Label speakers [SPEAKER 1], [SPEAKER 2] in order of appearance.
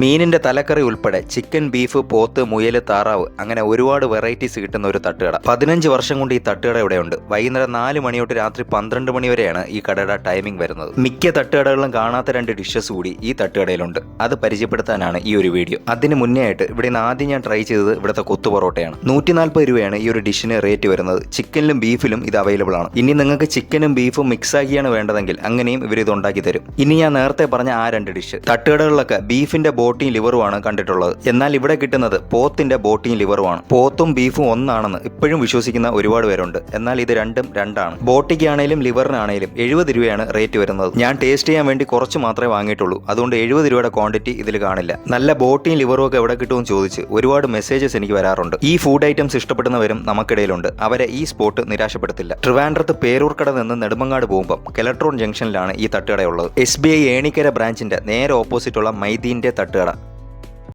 [SPEAKER 1] മീനിന്റെ തലക്കറി ഉൾപ്പെടെ chicken beef പോത്ത് മുയൽ താറാവ് അങ്ങനെ ഒരുപാട് വെറൈറ്റീസ് കിട്ടുന്ന ഒരു തട്ടുകട. പതിനഞ്ച് വർഷം കൊണ്ട് ഈ തട്ടുകട ഇവിടെയുണ്ട്. വൈകുന്നേരം നാല് മണി തൊട്ട് രാത്രി പന്ത്രണ്ട് മണി വരെയാണ് ഈ കടയുടെ ടൈമിംഗ് വരുന്നത്. മിക്ക തട്ടുകടകളിലും കാണാത്ത രണ്ട് ഡിഷസ് കൂടി ഈ തട്ടുകടയിലുണ്ട്. അത് പരിചയപ്പെടുത്താനാണ് ഈ ഒരു വീഡിയോ. അതിന് മുന്നേ ആയിട്ട് ഇവിടെ നിന്ന് ആദ്യം ഞാൻ ട്രൈ ചെയ്തത് ഇവിടുത്തെ കൊത്തു പൊറോട്ടയാണ്. നൂറ്റി രൂപയാണ് ഈ ഒരു ഡിഷിന് റേറ്റ് വരുന്നത്. ചിക്കനിലും ബീഫിലും ഇത് അവൈലബിൾ ആണ്. ഇനി നിങ്ങൾക്ക് ചിക്കനും ബീഫും മിക്സ് ആക്കിയാണ് വേണ്ടതെങ്കിൽ അങ്ങനെയും ഇവർ ഇത് ഉണ്ടാക്കി തരും ഇനി ഞാൻ നേരത്തെ പറഞ്ഞ ആ രണ്ട് ഡിഷ് തട്ടുകടകളിലൊക്കെ ബീഫിന്റെ ബോട്ടിയും ലിവറുമാണ് കണ്ടിട്ടുള്ളത്. എന്നാൽ ഇവിടെ കിട്ടുന്നത് പോത്തിന്റെ ബോട്ടിയും ലിവറുമാണ്. പോത്തും ബീഫും ഒന്നാണെന്ന് ഇപ്പോഴും വിശ്വസിക്കുന്ന ഒരുപാട് പേരുണ്ട്. എന്നാൽ ഇത് രണ്ടും രണ്ടാണ്. ബോട്ടിക്കാണേലും ലിവറിനാണേലും എഴുപത് രൂപയാണ് റേറ്റ് വരുന്നത്. ഞാൻ ടേസ്റ്റ് ചെയ്യാൻ വേണ്ടി കുറച്ച് മാത്രമേ വാങ്ങിയിട്ടുള്ളൂ. അതുകൊണ്ട് എഴുപത് രൂപയുടെ ക്വാണ്ടിറ്റി ഇതിൽ കാണില്ല. നല്ല ബോട്ടിയും ലിവറും ഒക്കെ എവിടെ കിട്ടുമെന്ന് ചോദിച്ച് ഒരുപാട് മെസ്സേജസ് എനിക്ക് വരാറുണ്ട്. ഈ ഫുഡ് ഐറ്റംസ് ഇഷ്ടപ്പെടുന്നവരും നമുക്കിടയിലുണ്ട്. അവരെ ഈ സ്പോട്ട് നിരാശപ്പെടുത്തില്ല. ട്രിവാൻഡ്രത്ത് പേരൂർക്കട നിന്ന് നെടുമങ്ങാട് പോകുമ്പോൾ കെലട്രോൺ ജംഗ്ഷനിലാണ് ഈ തട്ടുകടയുള്ളത്. എസ് ബി ഐ ഏണിക്കര ബ്രാഞ്ചിന്റെ നേരെ ഓപ്പോസിറ്റുള്ള മൈദീന്റെ തട്ടുകട